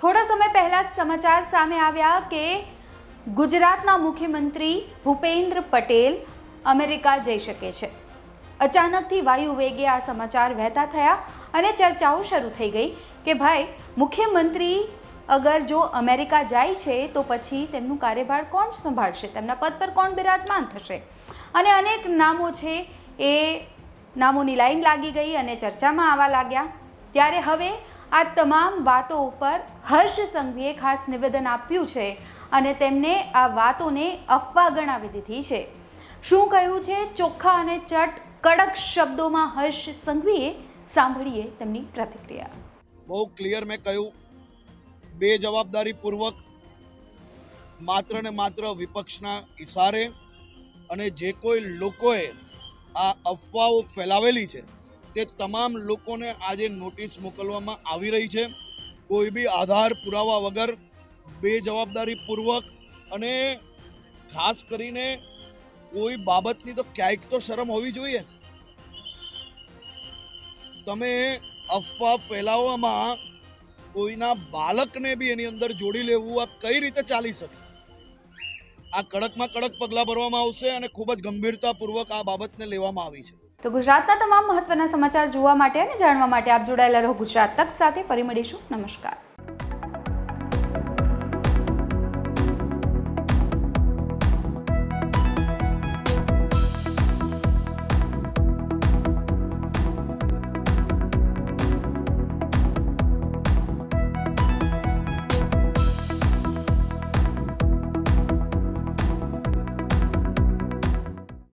થોડા સમય પહેલા જ સમાચાર સામે આવ્યા કે ગુજરાતના મુખ્યમંત્રી ભૂપેન્દ્ર પટેલ અમેરિકા જઈ શકે છે. અચાનકથી વાયુ વેગે આ સમાચાર વહેતા થયા અને ચર્ચાઓ શરૂ થઈ ગઈ કે ભાઈ, મુખ્યમંત્રી અગર જો અમેરિકા જાય છે, તો પછી તેમનું કાર્યભાર કોણ સંભાળશે? તેમના પદ પર કોણ બિરાજમાન થશે? અને અનેક નામો છે એ નામોની લાઈન લાગી ગઈ અને ચર્ચામાં આવવા લાગ્યા. ત્યારે હવે આ તમામ વાતો ઉપર હર્ષ સંઘવીએ ખાસ નિવેદન આપ્યું છે અને તેમને આ વાતોને અફવા ગણાવી દીધી છે. શું કહ્યું છે? ચોખ્ખા અને ચટ કડક શબ્દોમાં હર્ષ સંઘવીએ સાંભળીએ તેમની પ્રતિક્રિયા. બહુ ક્લિયર મેં કહ્યું. બે જવાબદારીપૂર્વક માત્ર ને માત્ર વિપક્ષના ઇશારે અને જે કોઈ લોકોએ આ અફવાઓ ફેલાવેલી છે તે તમામ લોકોને આજે નોટિસ મોકલવામાં આવી રહી છે. કોઈ બી આધાર પુરાવા વગર બે જવાબદારીપૂર્વક અને ખાસ કરીને કોઈ બાબતની તો ક્યાંક તો શરમ હોવી જોઈએ. તમે અફવા ફેલાવવામાં કોઈના બાળકને બી એની અંદર જોડી લેવું, આ કઈ રીતે ચાલી શકે? આ કડકમાં કડક પગલાં ભરવામાં આવશે અને ખૂબ જ ગંભીરતાપૂર્વક આ બાબતને લેવામાં આવી છે. તો ગુજરાતના તમામ મહત્વના સમાચાર જોવા માટે અને જાણવા માટે આપ જોડાયેલા રહો ગુજરાત તક સાથે. ફરી મળીશું. નમસ્કાર.